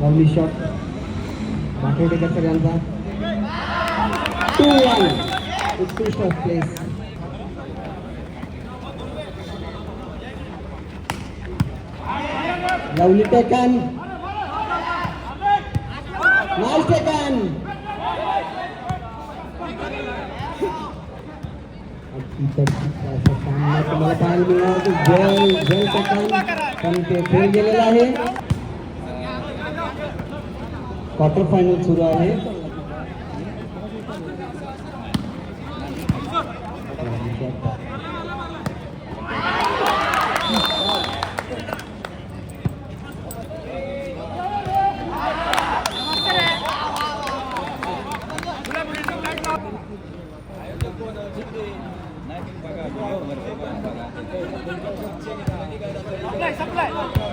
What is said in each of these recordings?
Lovely shot बाटोटेकर सगळ्यांचा. Two one उत्कृष्ट place lovely taken nice taken तुम्हाला पाहायला मिळणार की जल जल टेकन पण ते फेल गेलेलं आहे. क्वार्टर फायनल सुरू आहे supply supply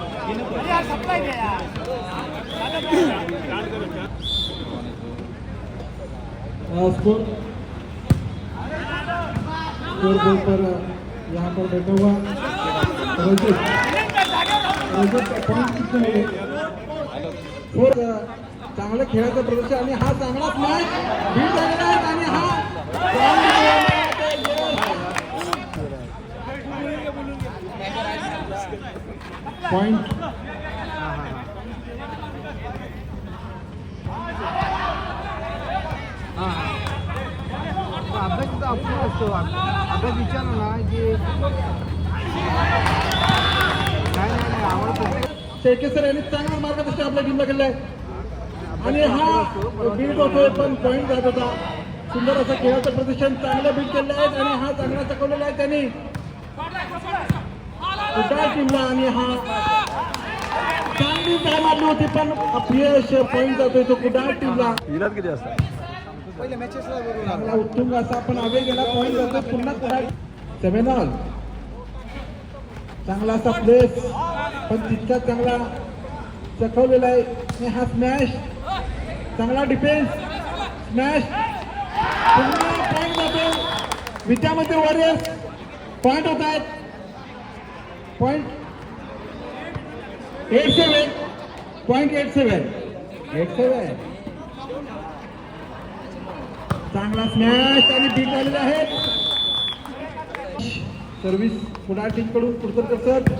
score scoreboard पर यहाँ पर बैठा हुआ रजत रजत पॉइंट कितने मिले? फोर चांगलं खेळाचं प्रदर्शन आणि हा चांगलाच मॅच बीट झालेला आणि हा पॉइंट अभ्यासाचा ऑप्शन असतो. अभ्यास विचारला ना की नाही नाही प्रत्येक शेळके सर यांनी चांगला मार्गदर्शन आपल्या टीमला केलंय. आणि हा बीट होतोय पण पॉईंट जात होता. सुंदर असं खेळाचं प्रदर्शन चांगलं बीट केलं आहे आणि हा चांगला चकवलेला आहे त्यांनी. कुठल्या टीमला आणि हा? चांगली काय मारली होती पण अपयश पॉईंट जातोय तो कुठल्या टीमला इलाज किती असतात उत्तुंग असा आपण अवे गेला पॉईंट जातोय पुन्हा कुठला? सेव्हन ऑल चांगला असा प्लेस पण तितका चांगला चकवलेला आहे. आणि हा स्मॅश चांगला डिफेन्स स्मॅश पुन्हा पॉईंट जातो विद्यामध्ये वॉरियर्स पॉईंट होत आहेत point eight seven point eight seven eight seven चांगला स्मॅश आणि बीट झालेला आहे. सर्व्हिस पुन्हा टीमकडून कुडतरकर सर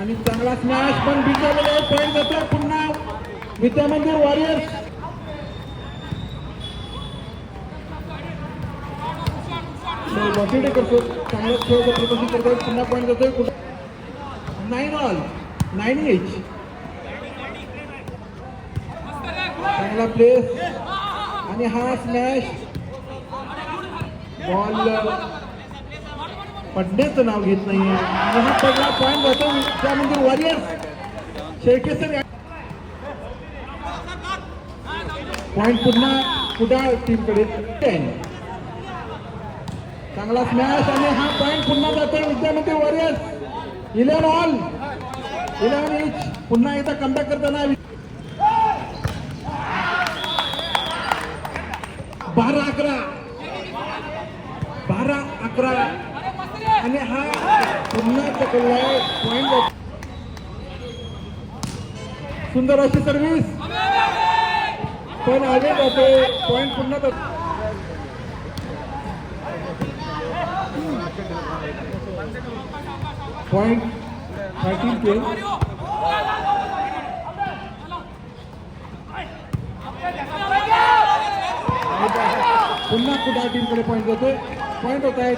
आणि चांगला स्मॅश पण बीट झालेला आहे. पॉईंट जातो पुन्हा. विद्या मंदिर वॉरियर्स वाटेडे करतो. चांगला खेळ प्रदर्शन करतोय पुन्हा पॉईंट जातोय. कुठं नाईन ऑल नाईन एच चांगला प्लेस आणि हा स्मॅश बॉल uh, पडण्याचं नाव घेत नाहीये. आणि हा पडला पॉईंट जातो त्यामध्ये वॉरियर्स शेळकेसर पॉईंट पुन्हा कुडाळ टीमकडे टेन चांगला स्मॅश आणि हा पॉईंट पुन्हा जातोय विद्यामध्ये warriors. Eleven all. Eleven each पुन्हा एकदा कमबॅक करताना बारा अकरा. बारा अकरा. आणि हा पुन्हा चकलाय पॉईंट सुंदर अशी सर्व्हिस पण आले जाते. पॉईंट पुन्हा जातो पॉइंट थर्टीन ट्वेल्व पुन्हा कुठल्या टीमकडे पॉईंट जातोय पॉईंट होत आहेत.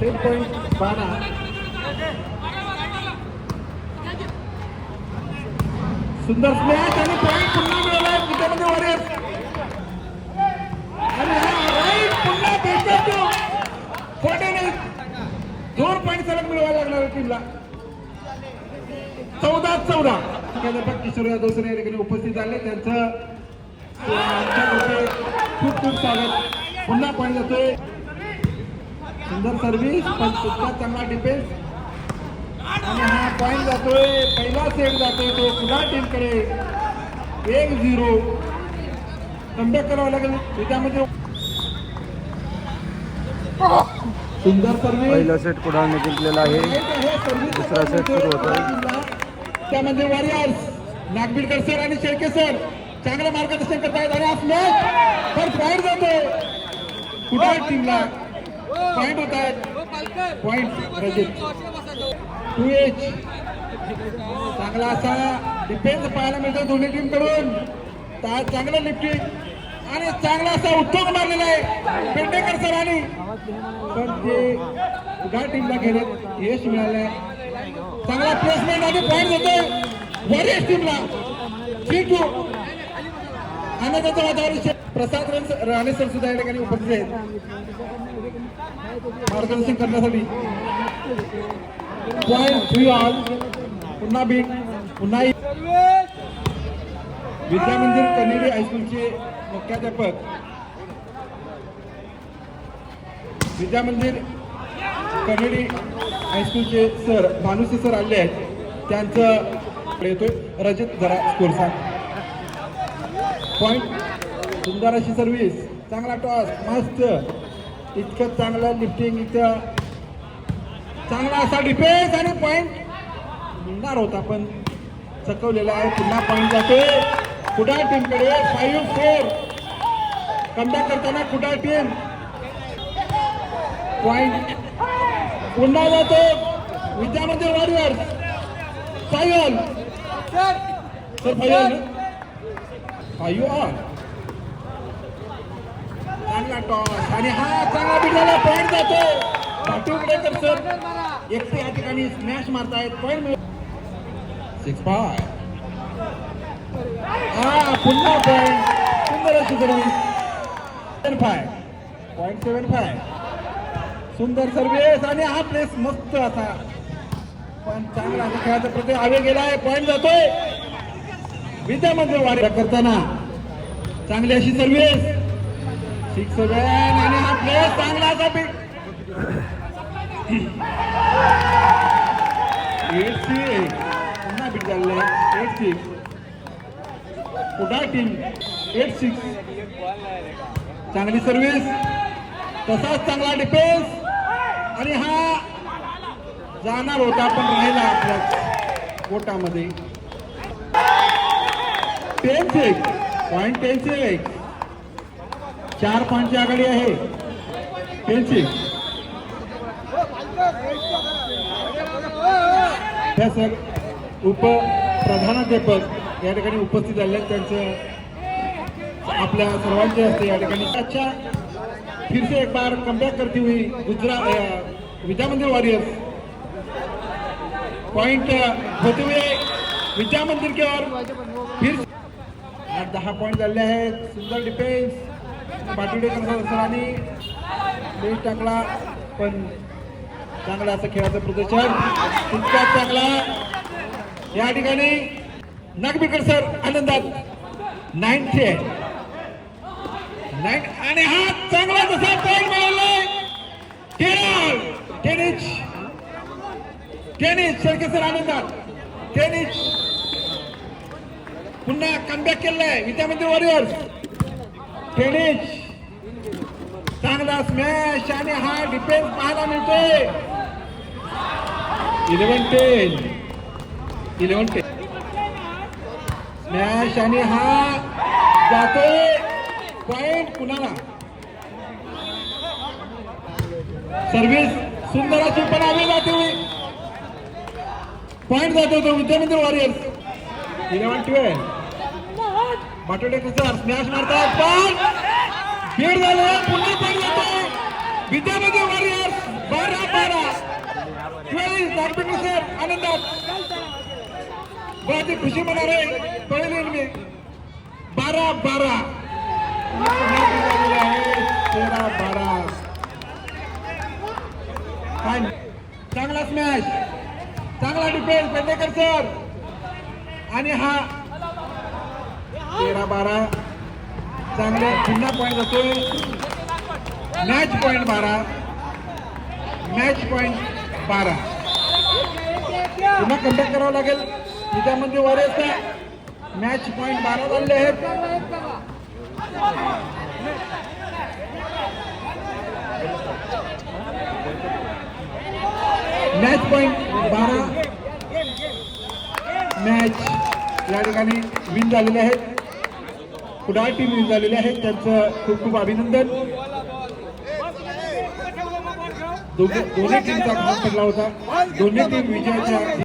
सेट पॉईंट बारा. सुंदर स्मॅच आणि पॉईंट पुन्हा मिळाला आहे विद्यामध्ये वॉरियर्स आणि हा राईट पुन्हा भेटतो फोर्टीन दोन पॉईंट सलग मिळवायला लागणार टीमला चौदा चौदा. प्राध्यापक किशोर यादव सर या ठिकाणी उपस्थित झाले. त्यांचं खूप खूप स्वागत. पुन्हा पॉईंट जातोय सुंदर सर्व्हिस पण सुद्धा चांगला डिफेन्स आणि हा पॉईंट जातोय. पहिला सेट जातोय तो पुन्हा टीमकडे एक झिरो कमबॅक करावा लागेल. त्याच्यामध्ये सुंदर पहिला सेट कुडाळने जिंकलेला आहे. दुसरा set सुरू होतोय. त्यामध्ये वॉरियर्स नागबीडकर सर आणि शेळके सर चांगलं मार्गदर्शन करतायत आणि मॅच तर पॉईंट जातो कुठे टीमला पॉईंट होत आहेत पॉईंट रजित. टू एच चांगला असा डिफेन्स पाहायला मिळतो दोन्ही टीमकडून. चांगलं लिफ्टिंग आणि चांगला असा उद्योग मारलेला आहे. पेंडेकर सरांनी पण ते उघा टीमला घेण्यात यश मिळालंय. चांगला प्लेसमेंट आणि पॉईंट देतोय वरिष्ठ टीमला. जिंकू आणि आनंदाचं वातावरण प्रसाद राणे सर सुद्धा या ठिकाणी उपस्थित आहेत. मार्गदर्शन करण्यासाठी. पॉईंट थ्री ऑल पुन्हा बीट पुन्हा विद्यामंदिर विद्या मंदिर हायस्कूलचे मुख्याध्यापक. विद्या मंदिर हायस्कूलचे सर भानुसे सर आले आहेत. त्यांचं येतोय. रजत जरा स्कोर सांग. पॉईंट सुंदर अशी सर्व्हिस चांगला टॉस मस्त. इतकं चांगलं लिफ्टिंग इथं. चांगला असा डिफेन्स आणि पॉईंट मिळणार होता पण चकवलेला आहे. पुन्हा पॉईंट जाते कुडाळ टीमकडे फाईव्ह फोर कमबॅक करताना कुडाळ टीम पॉइंट पुन्हा जातो. विद्यामंदिर वाडीवर फायल सर फायल फायू ऑन चांगला टॉस आणि हा चांगला बिडलेला पॉइंट जातो. पाटीवडेकर सर एकटे या ठिकाणी स्मॅश मारतायत. पॉइंट मिळ सिक्स फाय हा पुन्हा पॉईंट सुंदर अशी seven five point seven five सुंदर सर्व्हिस आणि हा प्लेस मस्त असा. पण चांगला खेळाचा प्रत्येक आवे गेलाय. पॉईंट जातोय. विद्यामध्ये वाढ करताना. चांगली अशी सर्व्हिस सिक्स सेवन आणि हा प्लेस चांगला असा बी एट सिक्स पुन्हा बीट झालेलं आहे. एट सिक्स पुन्हा टीम एट सिक्स चांगली सर्व्हिस तसाच चांगला डिफेन्स आणि हा जाणार होता पण राहिला आपल्या कोटामध्ये ten six point ten six चार पॉईंटची आघाडी आहे. टेन सिक्स त्या सर उपप्रधानाध्यापक या ठिकाणी उपस्थित झाले त्यांचं आपल्या सर्वांचे असते या ठिकाणी. अच्छा फिर से एक बार कमबैक करती हुई गुजरात विद्या मंदिर वॉरियर्स पॉइंट होते हुए विद्या मंदिर के और फिर आठ दहा पॉइंट झाले आहेत. सुंदर डिफेन्स पाटीडे सरांनी बेस्ट टाकला पण चांगला असं खेळाचं प्रदर्शन. तितकाच चांगला. या ठिकाणी नागबीकर सर आनंदात नाईनशे नाईन आणि हा चांगला जसा पॉईंट मिळालाय Kerala ten six. Ten six Shelke sir आनंदात. Ten six. पुन्हा कमबॅक केलाय विद्यामंदिर वॉरियर्स टेनिस. चांगला स्मॅश आणि हा डिफेन्स पाहायला मिळतोय. Eleven ten eleven ten match आणि हा जातोय पॉइंट कुणाला? सर्व्हिस सुंदर अशी पण आली जाते. पॉइंट जातो तो Vidyamandir warriors eleven twelve Batode sir smash मारतात. पण खेळ झालं. पुन्हा पॉइंट जातो. विद्यामंदिर वॉरियर्स बारा बारा. ट्वेल्व बाटोडे सर आनंदात. बहुत ही खुशी मना रहे पहले इनमें बारा बारा. तेरा बारा फाईन चांगला स्मॅश चांगला डिफेन्स पेंडेकर सर आणि हा तेरा बारा. चांगले पुन्हा पॉईंट जातोय मॅच पॉईंट बारा. मॅच पॉईंट बारा. पुन्हा कंडक्ट करावं लागेल. त्यामध्ये वरेच मॅच पॉईंट बारा बनले आहेत मॅच पॉईंट बारा मॅच या ठिकाणी विन झालेले आहेत. कुडाळ टीम विन झालेले आहेत. त्यांचं खूप खूप अभिनंदन. दोन्ही टीमचा घात पडला होता. दोन्ही टीम विजयाच्या